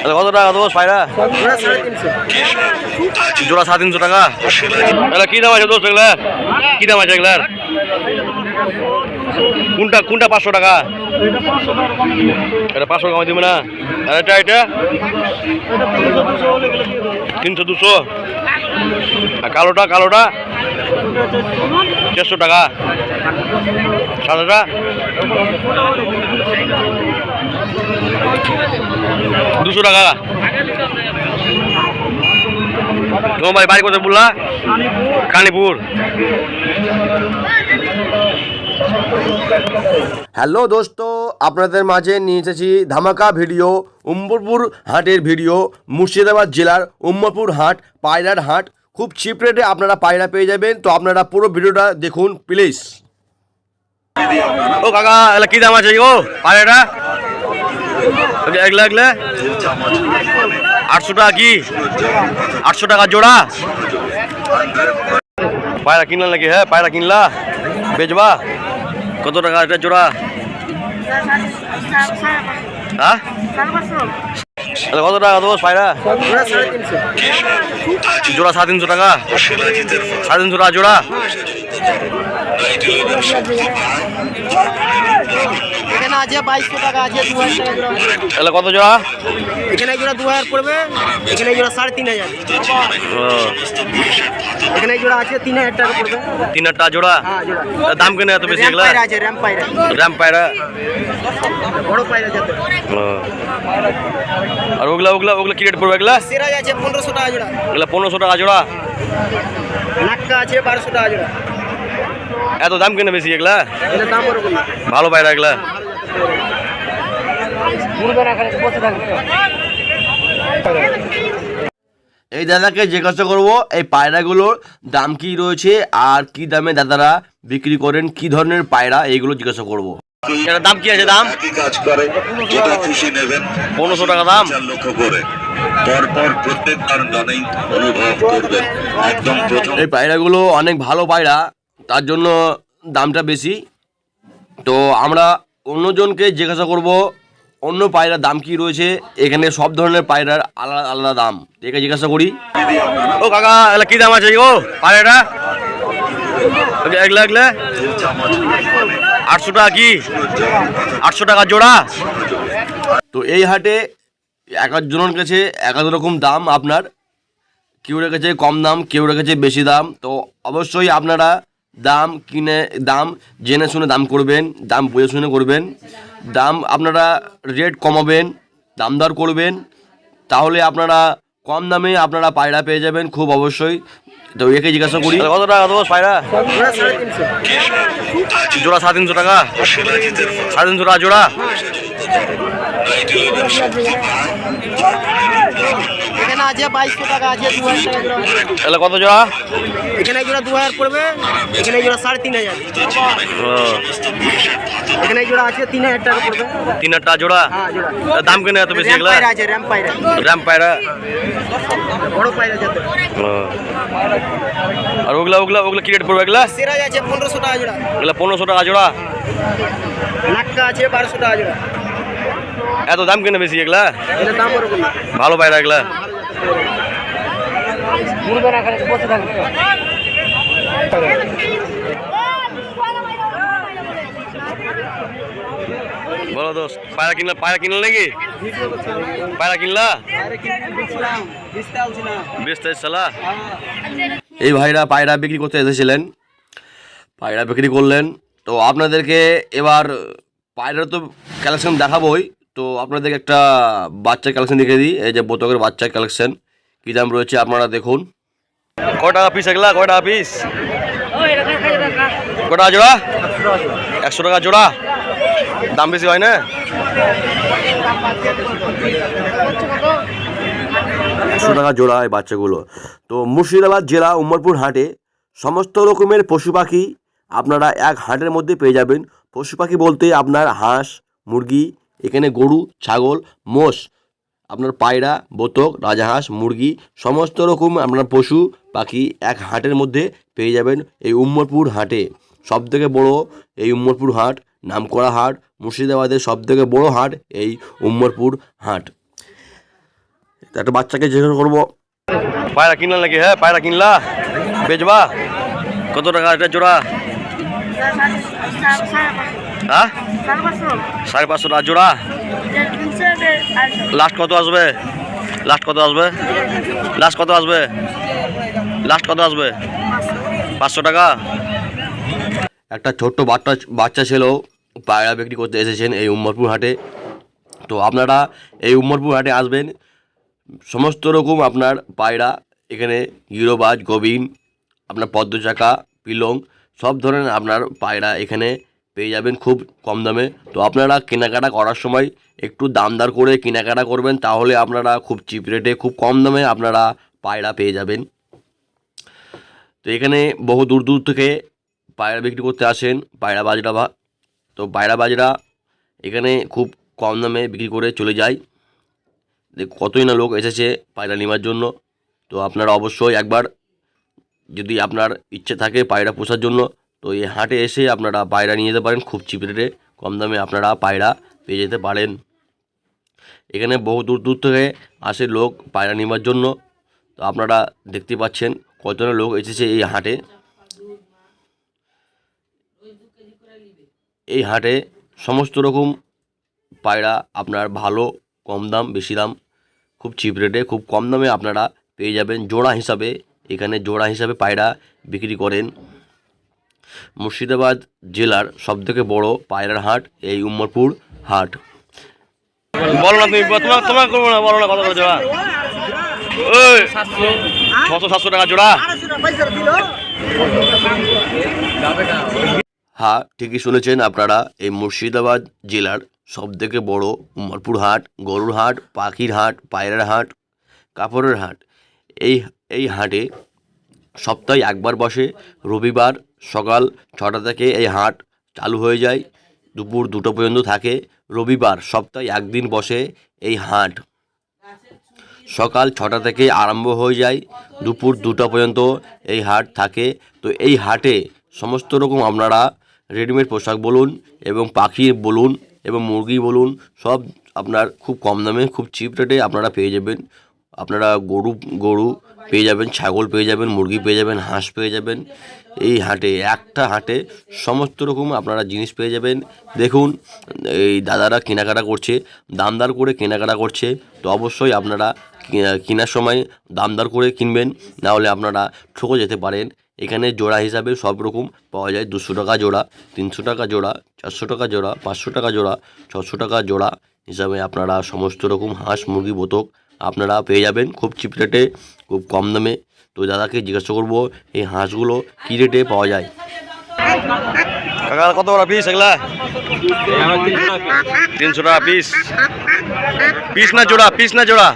তাহলে কত টাকা দেবো পায়রা জোড়া সাড়ে তিনশো। টাকা? তাহলে কি দাম আছে দোস্ত এগুলা? কি দাম আছে এগুলার? কোনটা কোনটা পাঁচশো টাকা? এটা পাঁচশো টাকা দিবে না? আর এটা এটা? তিনশো দুশো। আর কালোটা কালোটা? চারশো টাকা। সাদাটা? দুশো টাকা। তোমার ভাই বাড়ি কোথায় বললা কানীপুর। হ্যালো দোস্ত আপনাদের মাঝে নিয়ে এসেছি ধামাকা ভিডিও উম্মরপুর হাটের ভিডিও মুর্শিদাবাদ জেলার উম্মরপুর হাট পায়রার হাট। খুব চিপ রেটে আপনারা পায়রা পেয়ে যাবেন তো আপনারা পুরো ভিডিওটা দেখুন প্লিজ ও কাকা কি দাম আছে ও পায়রাটা? এগুলা এগুলা আটশো টাকা কি? আটশো টাকা জোড়া। পায়রা কিনলা নাকি হ্যাঁ পায়রা কিনলা? বেচবা? কত টাকা এটা জোড়া? হ্যাঁ? কত টাকা দেবো পায়রা? জোড়া সাড়ে তিনশো টাকা। সাড়ে তিনশো টাকা জোড়া। এখানে আছে বাইশশো টাকা আছে দু হাজার টাকা জোড়া। তাহলে কত জোড়া? এখানে জোড়া দু হাজার পড়বে এখানে জোড়া সাড়ে তিন হাজার। এখানে জোড়া আছে তিন হাজার টাকা পড়বে। তিন হাজার টাকা জোড়া? হ্যাঁ জোড়া। দাম কেন এত বেশি এগুলা? আছে র্যাম পায়রা র্যাম পায়রা বড় পায়রা যাতে। আর ওগুলা ওগুলা ওগুলা কি রেট পড়বে এগুলা? সিরাজ আছে পনেরোশো টাকা জোড়া। এগুলা পনেরোশো টাকা জোড়া? নাক্কা আছে বারোশো টাকা জোড়া। এত দাম কেন বেশি এগুলা? দাম ভালো পায়রা এগুলা? এই দাদাকে জিজ্ঞাসা করব এই পায়রাগুলোর দাম কি রয়েছে আর কি দামে দাদারা বিক্রি করেন কি ধরনের পায়রা এইগুলো জিজ্ঞাসা করব। দাম কি আছে দাম? কাজ করে যেটা খুশি নেবেন পনেরোশো টাকা দাম। চার লক্ষ করে। পরপর প্রত্যেকবার দানেই অনুভব করবেন। একদম প্রথম। এই পায়রাগুলো অনেক ভালো পায়রা তার জন্য দামটা বেশি। তো আমরা অন্যজনকে জিজ্ঞাসা করব, অন্য পায়রার দাম কি রয়েছে? এখানে সব ধরনের পায়রার আলাদা আলাদা দাম। একে জিজ্ঞাসা করি। ও কাকা, এগুলা কি দাম আছে গো? পায়রাটা? এগুলা এগুলা? আটশো টাকা কি? আটশো টাকা জোড়া? তো এই হাটে এক একজনের কাছে এক এক রকম দাম আপনার। কেউ রেখেছে কম দাম, কেউ রেখেছে বেশি দাম। তো অবশ্যই আপনারা দাম কিনে, দাম জেনে শুনে দাম করবেন, দাম বুঝে শুনে করবেন। দাম আপনারা রেট কমাবেন, দাম দর করবেন। তাহলে আপনারা কম দামে আপনারা পায়রা পেয়ে যাবেন খুব অবশ্যই। তো একে জিজ্ঞাসা করি। কত টাকা দেবো পায়রা? জোড়া সাড়ে তিনশো টাকা। সাড়ে তিনশো টাকা জোড়া। এখানে আছে বাইশশো টাকা আছে দু হাজার টাকা তাহলে কত জোড়া? এখানে জোড়া দু হাজার পড়বে এখানে জোড়া সাড়ে তিন হাজার। এখানে জোড়া আছে তিন হাজার টাকা পড়বে। তিন হাজার টাকা জোড়া? হ্যাঁ দাম কেন এত বেশি এগুলা? আছে র্যাম পায়রা র্যাম পায়রা বড় পায়রা যাতে। আর ওগুলা ওগুলা ওগুলা কি রেট পড়বে এগুলা? সিরাজ আছে পনেরোশো টাকা জোড়া। এগুলা পনেরোশো টাকা জোড়া? নাক্কা আছে বারোশো টাকা জোড়া। এত দাম কেন বেশি এগুলা? দাম ভালো পায়রা এগুলা। বসে থাকবে বলো দোস্ত, পায়রা কিনলা পায়রা কিনলা নাকি? পায়রা কিনলা? সালা এই ভাইরা পায়রা বিক্রি করতে এসেছিলেন। পায়রা বিক্রি করলেন। তো আপনাদেরকে এবার পায়রা তো কালেকশন দেখাবোই। তো আপনাদেরকে একটা বাচ্চার কালেকশন দেখিয়ে দিই। এই যে বোতকের বাচ্চার কালেকশন কী দাম রয়েছে আপনারা দেখুন। কটা পিস এগুলা? কটা পিস কটা জোড়া? একশো টাকা জোড়া। দাম বেশি হয় না? একশো টাকা জোড়া এই বাচ্চাগুলো। তো মুর্শিদাবাদ জেলা উমরপুর হাটে সমস্ত রকমের পশু পাখি আপনারা এক হাটের মধ্যে পেয়ে যাবেন। পশু পাখি বলতে আপনার হাঁস মুরগি এখানে গরু ছাগল মোষ আপনার পায়রা বোতক রাজাহাঁস মুরগি সমস্ত রকম আপনার পশু পাখি এক হাটের মধ্যে পেয়ে যাবেন এই উম্মরপুর হাটে। সবথেকে বড় এই উম্মরপুর হাট নামকরা হাট মুর্শিদাবাদের সবথেকে বড় হাট এই উম্মরপুর হাট। তো একটা বাচ্চাকে জিজ্ঞাসা করব। পায়রা কিনলা নাকি? হ্যাঁ পায়রা কিনলা। বেচবা। কত টাকা এটা জোড়া? হ্যাঁ? সাড়ে পাঁচশো টাকা জোড়া? লাস্ট কত আসবে? লাস্ট কত আসবে? লাস্ট কত আসবে? লাস্ট কত আসবে? পাঁচশো টাকা? একটা ছোট্ট বাচ্চা বাচ্চা ছেলেও পায়রা বিক্রি করতে এসেছেন এই উম্মরপুর হাটে। তো আপনারা এই উম্মরপুর হাটে আসবেন। সমস্ত রকম আপনার পায়রা এখানে গিরোবাজ গোবিন আপনার পদ্মচাকা পিলং সব ধরনের আপনার পায়রা এখানে পেয়ে যাবেন খুব কম দামে। তো আপনারা কেনাকাটা করার সময় একটু দামদার করে কেনাকাটা করবেন, তাহলে আপনারা খুব চিপ রেটে খুব কম দামে আপনারা পায়রা পেয়ে যাবেন। তো এখানে বহু দূর দূর থেকে পায়রা বিক্রি করতে আসেন পায়রা বাজরা বা। তো পায়রা বাজরা এখানে খুব কম দামে বিক্রি করে চলে যায়। কতই না লোক এসেছে পায়রা নেওয়ার জন্য। তো আপনারা অবশ্যই একবার যদি আপনার ইচ্ছে থাকে পায়রা পোষার জন্য তো এই হাটে এসে আপনারা পায়রা নিয়ে যেতে পারেন, খুব চিপ রেটে কম দামে আপনারা পায়রা পেয়ে যেতে পারেন। এখানে বহু দূর দূর থেকে আসে লোক পায়রা নেওয়ার জন্য। তো আপনারা দেখতে পাচ্ছেন কতজন লোক এসেছে এই হাটে। এই হাটে সমস্ত রকম পায়রা আপনার ভালো, কম দাম, বেশি দাম, খুব চিপ রেটে খুব কম দামে আপনারা পেয়ে যাবেন। জোড়া হিসাবে, এখানে জোড়া হিসাবে পায়রা বিক্রি করেন। মুর্শিদাবাদ জেলার সবথেকে বড় পায়রার হাট এই উম্মরপুর হাট। বলো না তুমি তোমার তোমার করব না বলো না কত করে ওই ছশো সাতশো টাকা জোড়া। হ্যাঁ ঠিকই শুনেছেন আপনারা এই মুর্শিদাবাদ জেলার সবথেকে বড় উমরপুর হাট গরুর হাট পাখির হাট পায়রার হাট কাপড়ের হাট। এই এই হাটে সপ্তাহে একবার বসে, রবিবার সকাল ছটা থেকে এই হাট চালু হয়ে যায়, দুপুর দুটো পর্যন্ত থাকে, রবিবার সপ্তাহে একদিন বসে এই হাট। সকাল ছটা থেকে আরম্ভ হয়ে যায়, দুপুর দুটো পর্যন্ত এই হাট থাকে। তো এই হাটে সমস্ত রকম আপনারা রেডিমেড পোশাক বলুন এবং পাখি বলুন এবং মুরগি বলুন, সব আপনার খুব কম দামে, খুব চিপ রেটে আপনারা পেয়ে যাবেন। আপনারা গরু গরু পেয়ে যাবেন, ছাগল পেয়ে যাবেন, মুরগি পেয়ে যাবেন, হাঁস পেয়ে যাবেন। এই হাটে, একটা হাটে সমস্ত রকম আপনারা জিনিস পেয়ে যাবেন। দেখুন, এই দাদারা কেনাকাটা করছে, দামদার করে কেনাকাটা করছে। তো অবশ্যই আপনারা কেনার সময় দামদার করে কিনবেন না হলে আপনারা ঠকে যেতে পারেন। এখানে জোড়া হিসাবে সব রকম পাওয়া যায়। দুশো টাকা জোড়া, তিনশো টাকা জোড়া, চারশো টাকা জোড়া, পাঁচশো টাকা জোড়া, ছশো টাকা জোড়া হিসাবে আপনারা সমস্ত রকম হাঁস, মুরগি, বোতক আপনারা পেয়ে যাবেন খুব চিপ রেটে খুব কম দামে। তো দাদাকে জিজ্ঞাসা করব, এই হাঁসগুলো কী রেটে পাওয়া যায়? কত করে পিস এগুলা? তিনশো টাকা পিস পিস না জোড়া পিস না জোড়া?